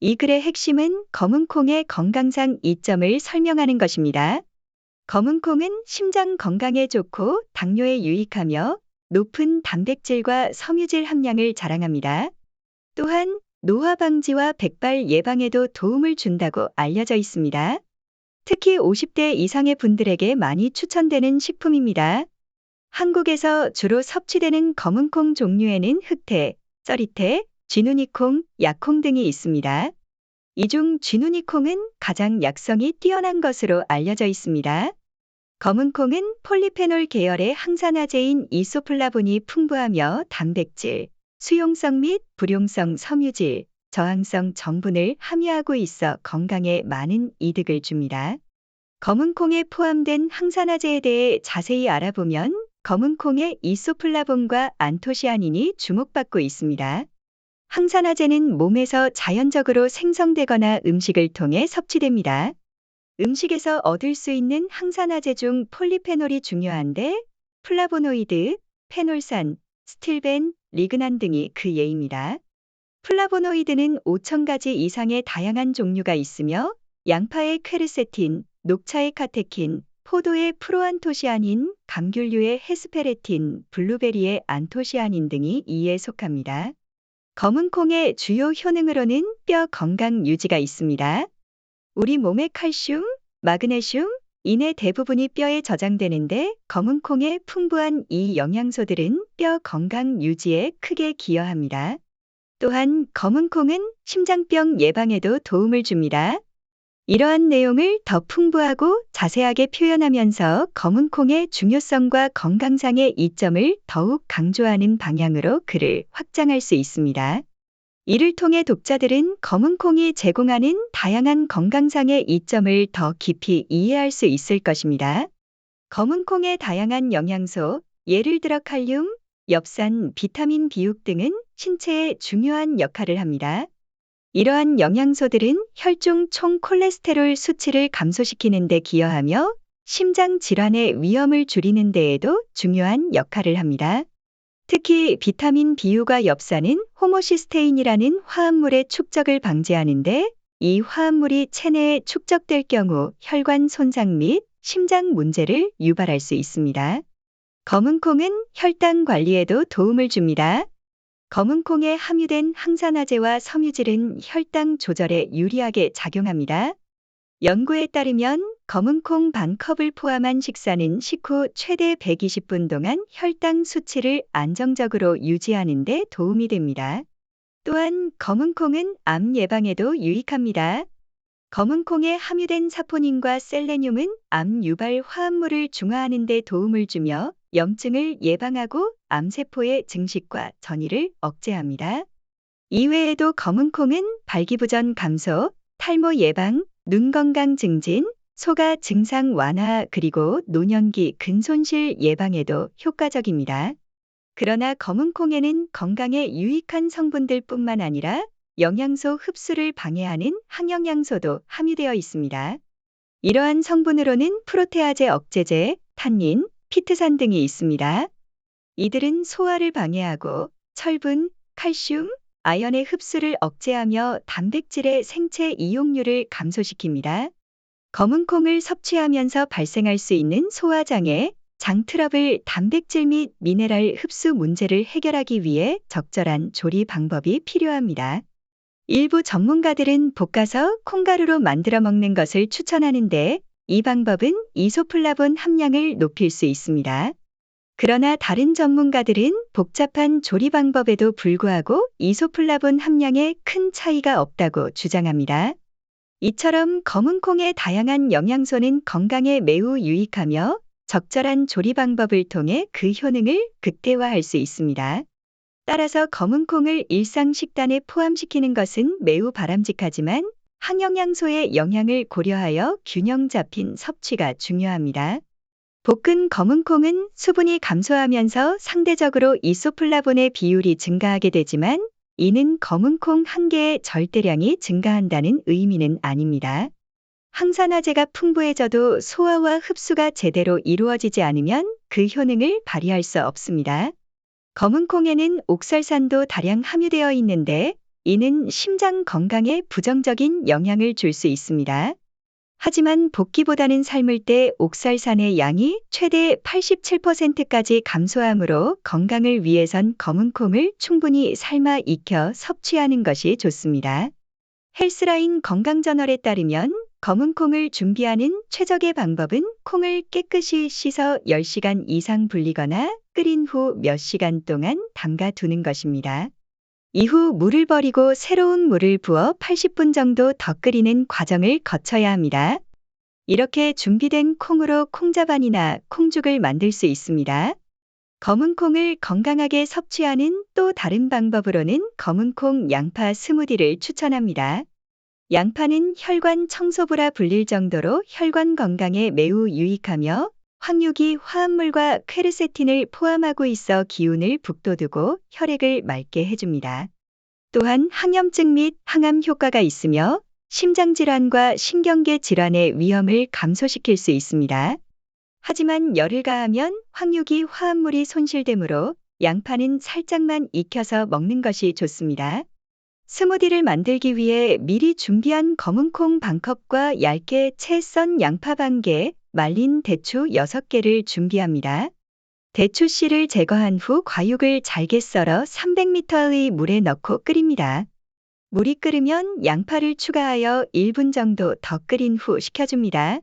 이 글의 핵심은 검은콩의 건강상 이점을 설명하는 것입니다. 검은콩은 심장 건강에 좋고 당뇨에 유익하며 높은 단백질과 섬유질 함량을 자랑합니다. 또한 노화 방지와 백발 예방에도 도움을 준다고 알려져 있습니다. 특히 50대 이상의 분들에게 많이 추천되는 식품입니다. 한국에서 주로 섭취되는 검은콩 종류에는 흑태, 쩌리태, 쥐누니콩, 약콩 등이 있습니다. 이 중 쥐누니콩은 가장 약성이 뛰어난 것으로 알려져 있습니다. 검은콩은 폴리페놀 계열의 항산화제인 이소플라본이 풍부하며 단백질, 수용성 및 불용성 섬유질, 저항성 정분을 함유하고 있어 건강에 많은 이득을 줍니다. 검은콩에 포함된 항산화제에 대해 자세히 알아보면 검은콩의 이소플라본과 안토시아닌이 주목받고 있습니다. 항산화제는 몸에서 자연적으로 생성되거나 음식을 통해 섭취됩니다. 음식에서 얻을 수 있는 항산화제 중 폴리페놀이 중요한데 플라보노이드, 페놀산, 스틸벤, 리그난 등이 그 예입니다. 플라보노이드는 5,000가지 이상의 다양한 종류가 있으며 양파의 퀘르세틴, 녹차의 카테킨, 포도의 프로안토시아닌, 감귤류의 헤스페레틴, 블루베리의 안토시아닌 등이 이에 속합니다. 검은 콩의 주요 효능으로는 뼈 건강 유지가 있습니다. 우리 몸의 칼슘, 마그네슘, 인의 대부분이 뼈에 저장되는데 검은 콩의 풍부한 이 영양소들은 뼈 건강 유지에 크게 기여합니다. 또한 검은 콩은 심장병 예방에도 도움을 줍니다. 이러한 내용을 더 풍부하고 자세하게 표현하면서 검은 콩의 중요성과 건강상의 이점을 더욱 강조하는 방향으로 글을 확장할 수 있습니다. 이를 통해 독자들은 검은 콩이 제공하는 다양한 건강상의 이점을 더 깊이 이해할 수 있을 것입니다. 검은 콩의 다양한 영양소, 예를 들어 칼륨, 엽산, 비타민 B6 등은 신체에 중요한 역할을 합니다. 이러한 영양소들은 혈중 총 콜레스테롤 수치를 감소시키는 데 기여하며 심장 질환의 위험을 줄이는 데에도 중요한 역할을 합니다. 특히 비타민 B유가 엽산은 호모시스테인이라는 화합물의 축적을 방지하는데 이 화합물이 체내에 축적될 경우 혈관 손상 및 심장 문제를 유발할 수 있습니다. 검은콩은 혈당 관리에도 도움을 줍니다. 검은콩에 함유된 항산화제와 섬유질은 혈당 조절에 유리하게 작용합니다. 연구에 따르면 검은콩 반 컵을 포함한 식사는 식후 최대 120분 동안 혈당 수치를 안정적으로 유지하는 데 도움이 됩니다. 또한 검은콩은 암 예방에도 유익합니다. 검은콩에 함유된 사포닌과 셀레늄은 암 유발 화합물을 중화하는 데 도움을 주며 염증을 예방하고 암세포의 증식과 전이를 억제합니다. 이외에도 검은콩은 발기부전 감소, 탈모 예방, 눈 건강 증진, 소가 증상 완화 그리고 노년기 근손실 예방에도 효과적입니다. 그러나 검은콩에는 건강에 유익한 성분들 뿐만 아니라 영양소 흡수를 방해하는 항영양소도 함유되어 있습니다. 이러한 성분으로는 프로테아제 억제제, 탄닌, 피트산 등이 있습니다. 이들은 소화를 방해하고 철분, 칼슘, 아연의 흡수를 억제하며 단백질의 생체 이용률을 감소시킵니다. 검은 콩을 섭취하면서 발생할 수 있는 소화장애, 장 트러블, 단백질 및 미네랄 흡수 문제를 해결하기 위해 적절한 조리 방법이 필요합니다. 일부 전문가들은 볶아서 콩가루로 만들어 먹는 것을 추천하는데 이 방법은 이소플라본 함량을 높일 수 있습니다. 그러나 다른 전문가들은 복잡한 조리 방법에도 불구하고 이소플라본 함량에 큰 차이가 없다고 주장합니다. 이처럼 검은 콩의 다양한 영양소는 건강에 매우 유익하며 적절한 조리 방법을 통해 그 효능을 극대화할 수 있습니다. 따라서 검은 콩을 일상 식단에 포함시키는 것은 매우 바람직하지만 항영양소의 영향을 고려하여 균형 잡힌 섭취가 중요합니다. 볶은 검은 콩은 수분이 감소하면서 상대적으로 이소플라본의 비율이 증가하게 되지만 이는 검은 콩 한 개의 절대량이 증가한다는 의미는 아닙니다. 항산화제가 풍부해져도 소화와 흡수가 제대로 이루어지지 않으면 그 효능을 발휘할 수 없습니다. 검은 콩에는 옥살산도 다량 함유되어 있는데 이는 심장 건강에 부정적인 영향을 줄 수 있습니다. 하지만 볶기보다는 삶을 때 옥살산의 양이 최대 87%까지 감소하므로 건강을 위해선 검은 콩을 충분히 삶아 익혀 섭취하는 것이 좋습니다. 헬스라인 건강저널에 따르면 검은 콩을 준비하는 최적의 방법은 콩을 깨끗이 씻어 10시간 이상 불리거나 끓인 후 몇 시간 동안 담가 두는 것입니다. 이후 물을 버리고 새로운 물을 부어 80분 정도 더 끓이는 과정을 거쳐야 합니다. 이렇게 준비된 콩으로 콩자반이나 콩죽을 만들 수 있습니다. 검은 콩을 건강하게 섭취하는 또 다른 방법으로는 검은 콩 양파 스무디를 추천합니다. 양파는 혈관 청소부라 불릴 정도로 혈관 건강에 매우 유익하며 황유기 화합물과 퀘르세틴을 포함하고 있어 기운을 북돋우고 혈액을 맑게 해줍니다. 또한 항염증 및 항암 효과가 있으며 심장질환과 신경계 질환의 위험을 감소시킬 수 있습니다. 하지만 열을 가하면 황유기 화합물이 손실되므로 양파는 살짝만 익혀서 먹는 것이 좋습니다. 스무디를 만들기 위해 미리 준비한 검은콩 반컵과 얇게 채 썬 양파 반 개, 말린 대추 6개를 준비합니다. 대추 씨를 제거한 후 과육을 잘게 썰어 300ml의 물에 넣고 끓입니다. 물이 끓으면 양파를 추가하여 1분 정도 더 끓인 후 식혀줍니다.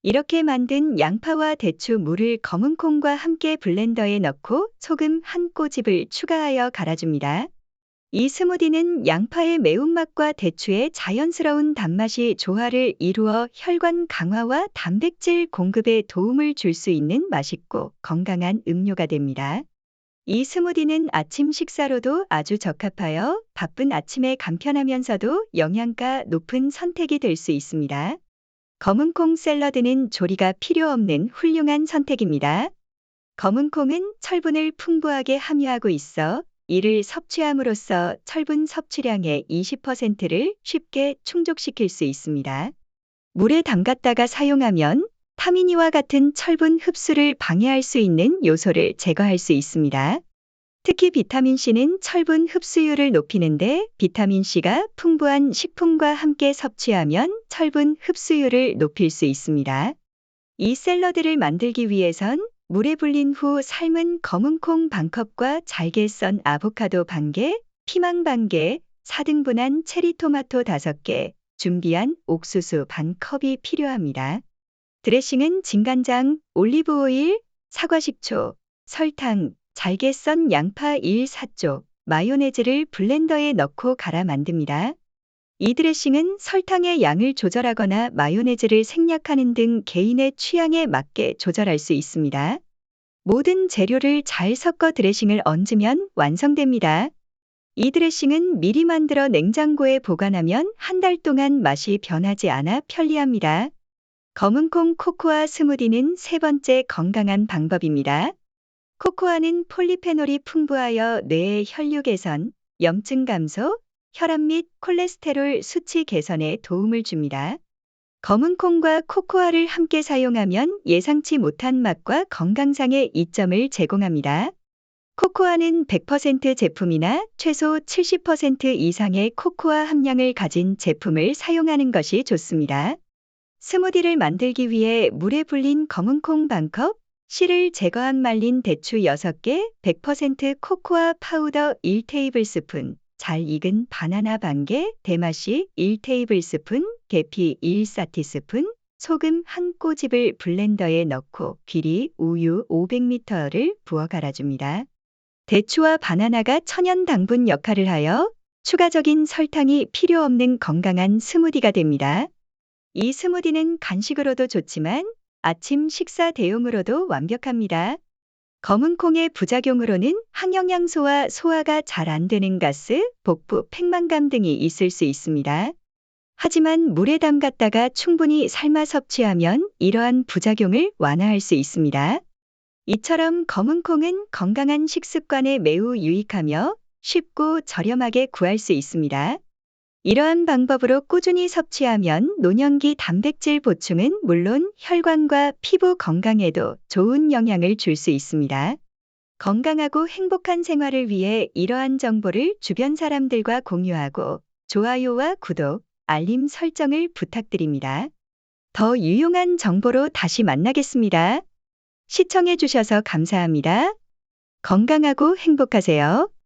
이렇게 만든 양파와 대추 물을 검은 콩과 함께 블렌더에 넣고 소금 한 꼬집을 추가하여 갈아줍니다. 이 스무디는 양파의 매운맛과 대추의 자연스러운 단맛이 조화를 이루어 혈관 강화와 단백질 공급에 도움을 줄 수 있는 맛있고 건강한 음료가 됩니다. 이 스무디는 아침 식사로도 아주 적합하여 바쁜 아침에 간편하면서도 영양가 높은 선택이 될 수 있습니다. 검은콩 샐러드는 조리가 필요 없는 훌륭한 선택입니다. 검은콩은 철분을 풍부하게 함유하고 있어 이를 섭취함으로써 철분 섭취량의 20%를 쉽게 충족시킬 수 있습니다. 물에 담갔다가 사용하면 타미니와 같은 철분 흡수를 방해할 수 있는 요소를 제거할 수 있습니다. 특히 비타민C는 철분 흡수율을 높이는데 비타민C가 풍부한 식품과 함께 섭취하면 철분 흡수율을 높일 수 있습니다. 이 샐러드를 만들기 위해선 물에 불린 후 삶은 검은콩 반컵과 잘게 썬 아보카도 반개, 피망 반개, 4등분한 체리토마토 5개, 준비한 옥수수 반 컵이 필요합니다. 드레싱은 진간장, 올리브오일, 사과식초, 설탕, 잘게 썬 양파 1 4쪽, 마요네즈를 블렌더에 넣고 갈아 만듭니다. 이 드레싱은 설탕의 양을 조절하거나 마요네즈를 생략하는 등 개인의 취향에 맞게 조절할 수 있습니다. 모든 재료를 잘 섞어 드레싱을 얹으면 완성됩니다. 이 드레싱은 미리 만들어 냉장고에 보관하면 한 달 동안 맛이 변하지 않아 편리합니다. 검은콩 코코아 스무디는 세 번째 건강한 방법입니다. 코코아는 폴리페놀이 풍부하여 뇌의 혈류 개선, 염증 감소, 혈압 및 콜레스테롤 수치 개선에 도움을 줍니다. 검은 콩과 코코아를 함께 사용하면 예상치 못한 맛과 건강상의 이점을 제공합니다. 코코아는 100% 제품이나 최소 70% 이상의 코코아 함량을 가진 제품을 사용하는 것이 좋습니다. 스무디를 만들기 위해 물에 불린 검은 콩 반컵, 씨를 제거한 말린 대추 6개, 100% 코코아 파우더 1테이블스푼, 잘 익은 바나나 반개, 대마씨 1테이블스푼, 계피 1사티스푼, 소금 한 꼬집을 블렌더에 넣고 귀리 우유 500ml를 부어 갈아줍니다. 대추와 바나나가 천연 당분 역할을 하여 추가적인 설탕이 필요 없는 건강한 스무디가 됩니다. 이 스무디는 간식으로도 좋지만 아침 식사 대용으로도 완벽합니다. 검은 콩의 부작용으로는 항영양소와 소화가 잘 안 되는 가스, 복부, 팽만감 등이 있을 수 있습니다. 하지만 물에 담갔다가 충분히 삶아 섭취하면 이러한 부작용을 완화할 수 있습니다. 이처럼 검은 콩은 건강한 식습관에 매우 유익하며 쉽고 저렴하게 구할 수 있습니다. 이러한 방법으로 꾸준히 섭취하면 노년기 단백질 보충은 물론 혈관과 피부 건강에도 좋은 영향을 줄 수 있습니다. 건강하고 행복한 생활을 위해 이러한 정보를 주변 사람들과 공유하고 좋아요와 구독, 알림 설정을 부탁드립니다. 더 유용한 정보로 다시 만나겠습니다. 시청해주셔서 감사합니다. 건강하고 행복하세요.